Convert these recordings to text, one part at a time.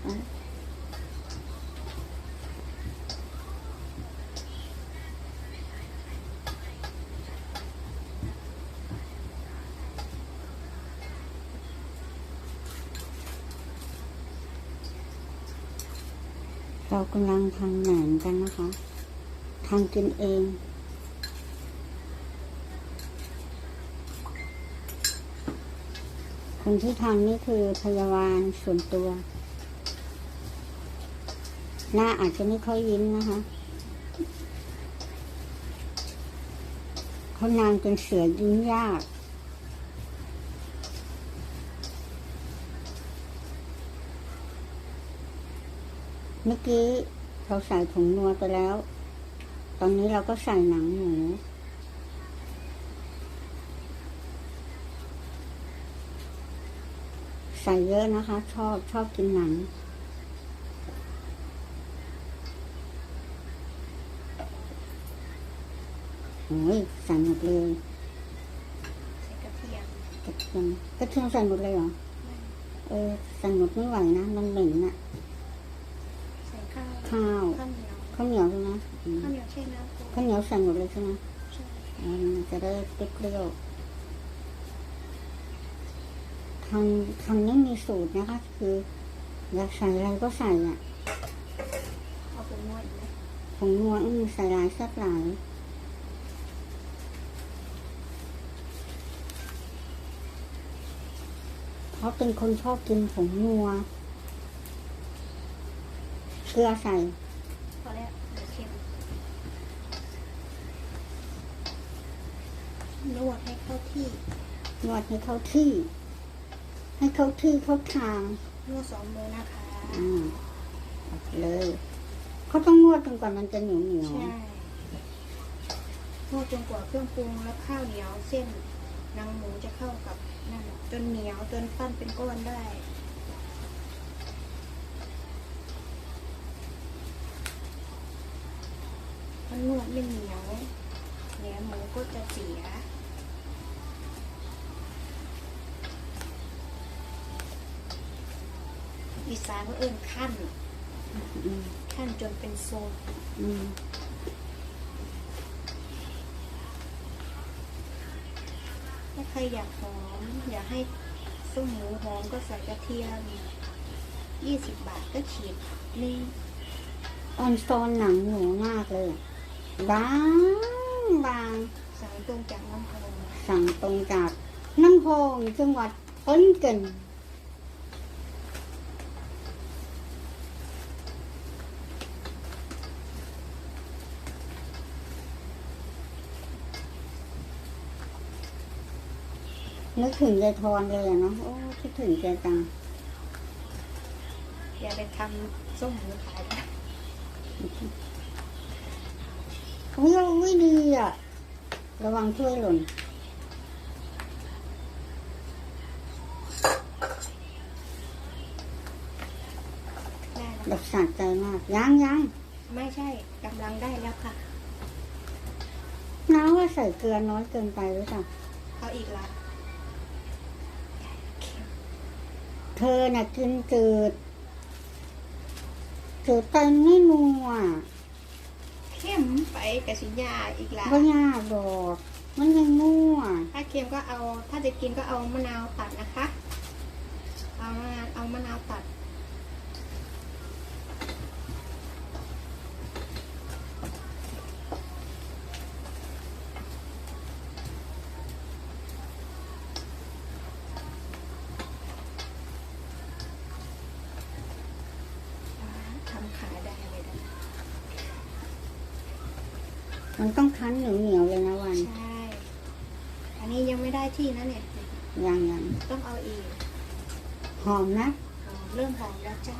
เรากำลังทำหนมกันนะคะทำกินเองคนที่ทำนี่คือพยาบาลส่วนตัว หน้าอาจจะไม่ค่อยยิ้มนะคะเขานางจนเสือยิ้มยากเมื่อกี้เราใส่ผงนัวไปแล้ว ตอนนี้เราก็ใส่หนังหมูใส่เยอะนะคะ ชอบชอบกินหนัง โอ้ยใส่หมดเลยใส่กระเทียมกระเทียมกระเทียมใส่หมดเลยเหรอเออใส่หมดไม่ไหวนะมันเหม็นน่ะใส่ข้าวข้าวข้าวเหนียวข้าวเหนียวใช่ไหมอืมข้าวเหนียวใช่น้ำปูข้าวเหนียวใส่หมดเลยใช่ไหมใช่อืมมันจะได้เปรี้ยวๆทำทำนี่มีสูตรนะคะ คืออยากใส่อะไรก็ใส่อะเอาไปนวดไหมผงนัวอืมใส่หลายแซ่บหลาย เพราะเป็นคนชอบกินผงนัว เกลือใส่ พอแล้วเดี๋ยวเค็มนวดให้เข้าที่นวดให้เข้าที่ ให้เข้าที่เข้าทางนวดสองมือนะคะอ่าเอาไปเลยเขาต้องนวดจนกว่ามันจะเหนียวเหนียวใช่นวดจนกว่าเครื่องปรุงและข้าวเหนียวเส้นหนังหมูจะเข้ากับนั่น จนเหนียวจนปั้นเป็นก้อนได้ถ้านวดไม่เหนียวเนื้อหมูก็จะเสียอีสานก็เอิ่นขั้นอืมขั้นจนเป็นโซน อืม ถ้าใครอยากหอม อยากให้ส้มหมูหอมก็ใส่กระเทียมยี่สิบบาทก็ขีดนี่ออนโซนหนังหมูมากเลยอะบางบางสั่งตรงจากน้ำพองสั่งตรงจากน้ำพองจังหวัดขอนแก่น นึกถึงยายทอนเลยอะเนาะโอ้คิดถึงแกจังอย่าไปทำส้มหมูขายนะเฮ้ยเราไม่ดีอะ ระวังถ้วยหล่นได้แบแล้วบสะใจมากยังยังไม่ใช่กำลังได้แล้วค่ะ น้าว่าใส่เกลือน้อยเกินไปหรือเปล่าเอาอีกละ เธอน่ะกินจืดจืดไปไม่นัวเข้มไปกับสิยาอีกละไม่ยากหรอกมันยังนัวถ้าเค็มก็เอา ถ้าจะกินก็เอามะนาวตัดนะคะ เอามะนาวเอามะนาวตัด ทำขายได้เลยนะ มันต้องคั้นเหนียวเหนียวๆเลยนะวัน ใช่ อันนี้ยังไม่ได้ที่นะเนี่ย ยังยังต้องเอาอีก หอมนะอ๋อเริ่มหอมแล้วจ้า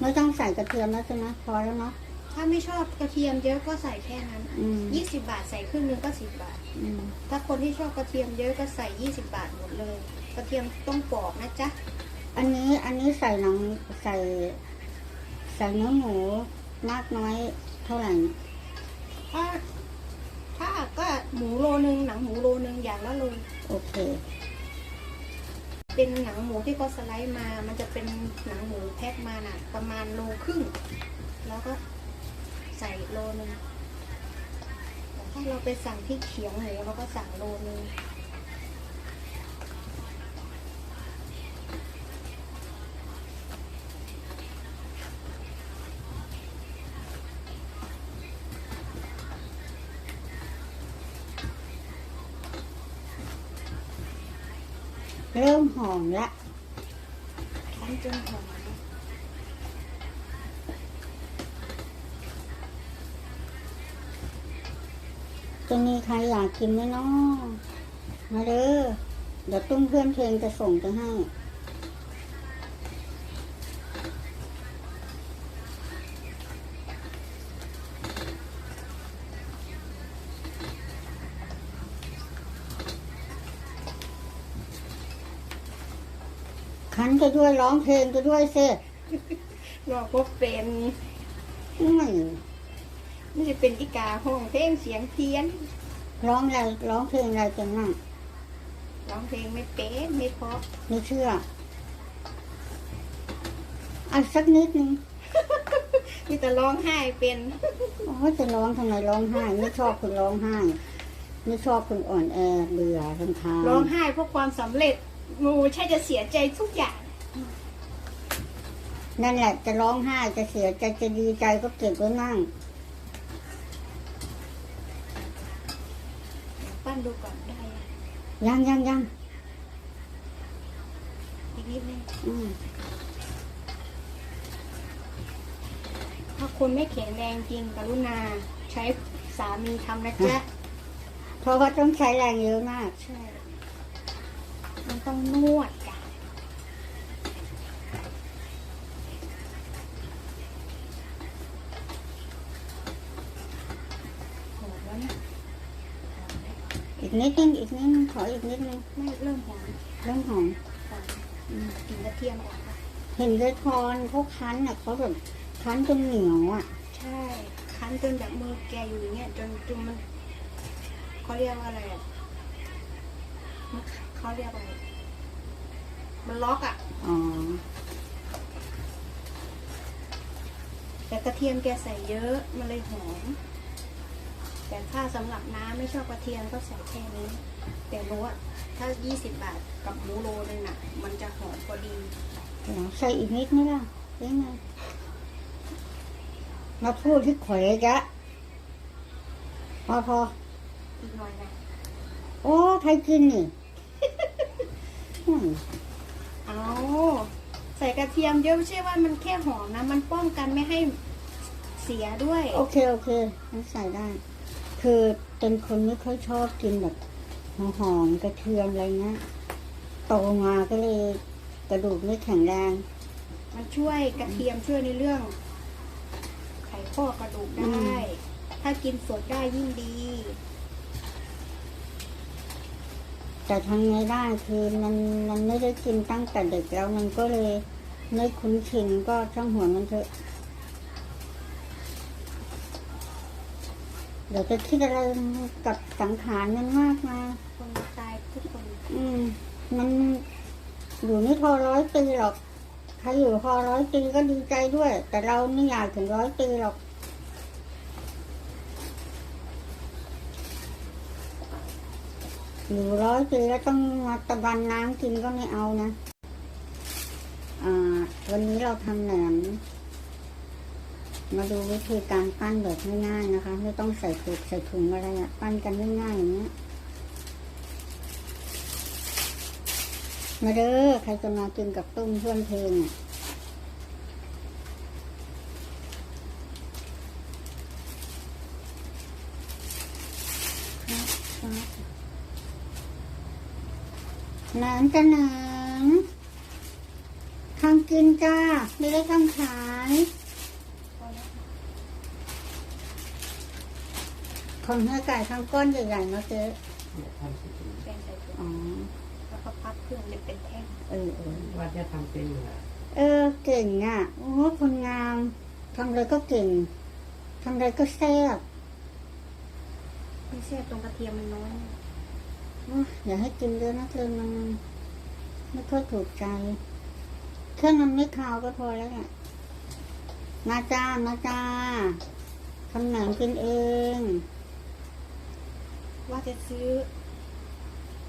ไม่ต้องใส่กระเทียมแล้วใช่ไหมพอแล้วเนาะ ถ้าไม่ชอบกระเทียมเยอะก็ใส่แค่นั้นอืมยี่สิบบาทใส่ครึ่งนึงก็สิบบาทอืมถ้าคนที่ชอบกระเทียมเยอะก็ใส่ยี่สิบบาทหมดเลย กระเทียมต้องปอกนะจ๊ะ อันนี้อันนี้ใส่หนังใส่ใส่เนื้อหมูมากน้อยเท่าไหร่ ถ้า ถ้าก็หมูโลนึงหนังหมูโลนึงอย่างละโลโอเค เป็นหนังหมูที่เขาสไลด์มา มันจะเป็นหนังหมูแพ็คนาดประมาณโลครึ่ง แล้วก็ใส่โลนึงแต่ถ้าเราไปสั่งที่เขียงหมูเราก็สั่งโลนึง เริ่มหอมละคั้นจนหอมจะมีใครอยากกินไหมเนาะมาเด้อเดี๋ยวตุ้มเพื่อนเพลงจะส่งไปให้ จะด้วยร้องเพลงจะด้วยเซ่รอพบเป็นไม่นี่จะเป็นอีกาห้องเพลงเสียงเพี้ยน ร้องอะไรร้องเพลงอะไรกันนั่งร้องเพลงไม่เป็นไม่เพราะไม่เชื่ออะสักนิดนึงมีแต่ร้องไห้เป็นโอ้ยจะร้องทำไมร้องไห้ ไม่ชอบคนร้องไห้ ไม่ชอบคนอ่อนแอเบื่อรำคาญร้องไห้เพราะความสำเร็จงูใช่จะเสียใจทุกอย่าง นั่นแหละจะร้องไห้จะเสียใจจะดีใจก็เก็บไว้มั่งปั้นดูก่อนได้ยังยังยังยังอีกนิดนึงอืมถ้าคนไม่แข็งแรงจริงกรุณาใช้สามีทำนะจ๊ะเพราะว่าต้องใช้แรงเยอะมาก ใช่ มันต้องนวดจ้ะหอมแล้วนะ อีก นิดนึงอีกนิดนึงขออีกนิดนึงไม่เริ่มหอมเรื่องของหอมอืมกลินกระเทียมออกแล้วเห็นเลยพรเขาคั้นอะเขาแบบคั้นจนเหนียวอะ ใช่คั้นจนแบบมือแกอยู่อย่างเงี้ยจนจนมันเขาเรียกว่าอะไรอะมันเขาเรียกว่าอะไรมันล็อกอะอ๋อแต่กระเทียมแกใส่เยอะมันเลยหอม แต่ถ้าสำหรับน้าไม่ชอบกระเทียมก็ใส่แค่นี้ แต่รู้ว่าถ้า 20 บาทกับหมูโลนึงน่ะ มันจะหอมพอดีเดี๋ยวใส่อีกนิดไหมล่ะยังไงมาพูดที่ข่อยเลยจ๊ะพอพออีกหน่อยนะโอ้ใครกินนี่อืมเอาใส่กระเทียมเยอะไม่ใช่ว่ามันแค่หอมนะ มันป้องกันไม่ให้เสียด้วย โอเค โอเคงั้นใส่ได้ คือเป็นคนไม่ค่อยชอบกินแบบหอมๆกระเทียมอะไรเงี้ยโตมาก็เลยกระดูกไม่แข็งแรง มันช่วยกระเทียมช่วยในเรื่อง ไขข้อกระดูกได้ ถ้ากินสดได้ยิ่งดี แต่ทำไงได้คือมันมันไม่ได้กินตั้งแต่เด็กแล้วมันก็เลยไม่คุ้นชินก็ช่างหัวมันเถอะ ดี๋ยวจะคิดอะไรกับสังขารมันมากมายคนตายทุกคน อืม มันอยู่ไม่พอร้อยปีหรอก ใครอยู่พอร้อยปีก็ดีใจด้วย แต่เราไม่อยากถึงร้อยปีหรอก อยู่ร้อยปีแล้วต้องมาตะบันน้ำกินก็ไม่เอานะ อ่า วันนี้เราทำแหนม มาดูวิธีการปั้นแบบง่ายๆนะคะ ไม่ต้องใส่ถุงใส่ถุงอะไรอะปั้นกันง่ายๆอย่างเงี้ยมาเด้อใครจะมากินกับตุ้มเพื่อนเพลงอะหนังจะหนังทำกินจ้า ไม่ได้ทำขาย ของเนื้อไก่ทำก้อนใหญ่ๆเนาะเจ๊แป้งใส่ถุงอ๋อแล้วก็พับเครื่องจะเป็นแท่งเออเออว่าจะทำเป็นเหรอเออเก่งอะโอ้คนงามทำอะไรก็เก่งทำอะไรก็แซ่บไม่แซ่บตรงกระเทียมมันน้อยโอ้ยอย่าให้กินเยอะนะเธอมันไม่ค่อยถูกใจเครื่องมันไม่คาวก็พอแล้วเนี่ยมาจ้ามาจ้าทำแหนมกินเอง ว่าจะซื้อ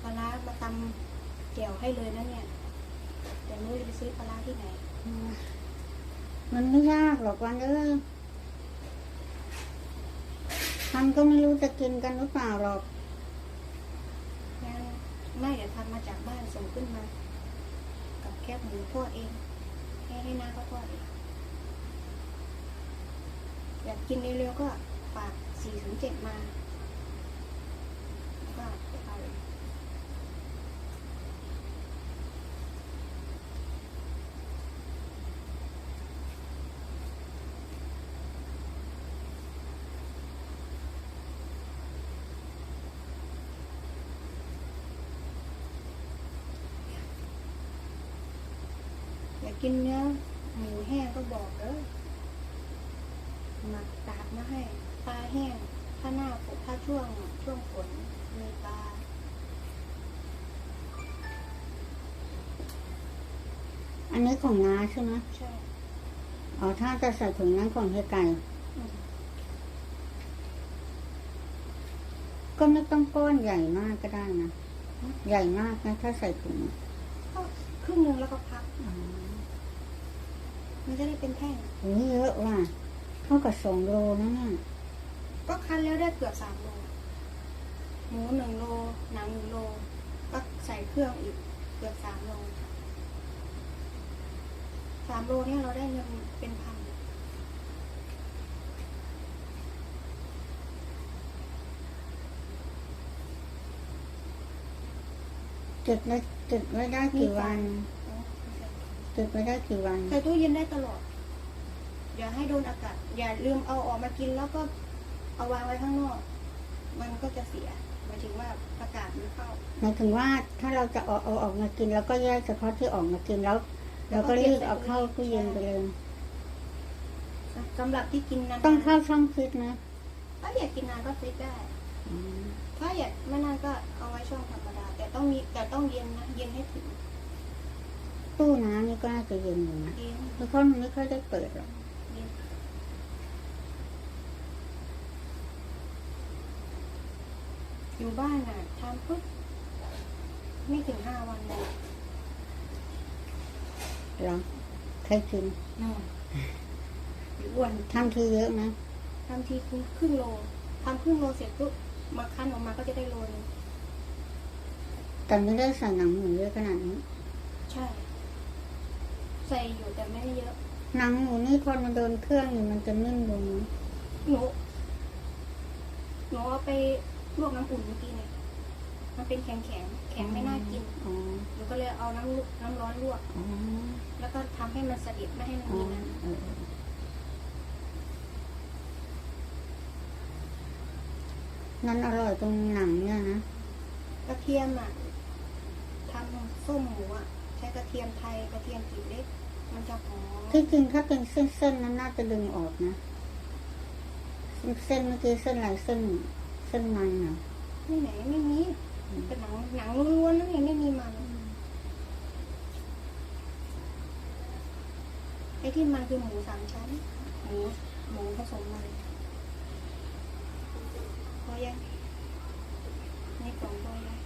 ปลาร้ามาตำแจ่วให้เลยนะเนี่ย แต่ไม่รู้จะไปซื้อปลาร้าที่ไหน มันไม่ยากหรอกวันเอ้ยทำก็ไม่รู้จะกินกันหรือเปล่าหรอกงั้นไม่เดี๋ยวทำมาจากบ้านส่งขึ้นมา กับแคบหมูทอดเองให้ให้น้าเขาทอดเองอยากกินเร็วๆก็ฝากสี่ถึงเจ็ดมาแล้วก็ไปเอาเอง อยากกินเนื้อหมูแห้งก็บอกเด้อหมักตากมาให้ปลาแห้ง ถ้าหน้าฝนถ้าช่วงช่วงฝนมีปลาอันนี้ของน้าใช่ไหมใช่อ๋อถ้าจะใส่ถุงนั้นของเฮียไก่อืมก็ไม่ต้องก้อนใหญ่มากก็ได้นะ ใหญ่มากนะ ถ้าใส่ถุงก็ครึ่งหนึงแล้วก็พักอ๋อ มันจะได้เป็นแท่งโอ้ยเยอะว่ะเท่ากับสองโลนะเนี่ยก็คั้นแล้วได้เกือบสามโลหมูหนึ่งโลหนังหนึ่งโลก็ใส่เครื่องอีกเกือบสามโลสามโลเนี่ยเราได้เงินเป็นพันเก็บไว้เก็บไว้ได้กี่วัน เนาะเก็บไว้ได้กี่วัน ใส่ตู้เย็นได้ตลอด อย่าให้โดนอากาศ อย่าลืมเอาออกมากินแล้วก็เอาวางไว้ข้างนอก มันก็จะเสียหมายถึงว่าอากาศมันเข้า หมายถึงว่าถ้าเราจะเอาเอาออกมากินเราก็แยกเฉพาะที่ออกมากินแล้ว เราก็รีบเอาเข้าตู้เย็นไปเลยสำหรับที่กินนานๆต้องเข้าช่องฟิตนะถ้าอยากกินนานก็ฟรีซได้ถ้าอยากไม่นานก็เอาไว้ช่องธรรมดา แต่ต้องมีแต่ต้องเย็นนะเย็นให้ถึง ตู้น้ำนี่ก็น่าจะเย็นอยู่นะเย็นเพราะมันไม่ค่อยได้เปิดหรอกเย็นอยู่บ้านน่ะทำปุ๊บไม่ถึงห้าวันเลยหรอเคยกินนอนอยู่อ้วนทำทีเยอะนะทำทีครึ่งครึ่งโลทำครึ่งโลเสร็จปุ๊บมาคั้นออกมาก็จะได้โลนึงแต่ไม่ได้ใส่หนังหมูเยอะขนาดนี้ ใช่ ใส่อยู่แต่ไม่ได้เยอะ หนังหมูนี่พอมันโดนเครื่องนี่มันจะนิ่มลงนะหนูหนูเอาไปลวกน้ำอุ่นเมื่อกี้เนี่ยมันเป็นแข็งแข็งๆแข็งไม่น่ากินอ๋อหนูก็เลยเอาน้ำลุน้ำร้อนลวก อ๋อแล้วก็ทำให้มันสดิดไม่ให้มันอ๋อมีน้เออนั่นอร่อยตรงหนังเนี่ยนะำกระเทียมอะทำส้มหมูอะ ใช้กระเทียมไทยกระเทียมกลีบเล็ก มันจะหอมที่จริงถ้าเป็นเส้นๆนั้นน่าจะดึงออกนะ เส้นเมื่อกี้เส้นอะไรเส้น เส้นมันเหรอไม่ไหนไม่มีเป็นหนังหนังล้วนๆนั่นเองไม่มีมันไอ้ที่มันคือหมูสามชั้นหมูหมูผสมมันพอยังนี่กล่องพอยัง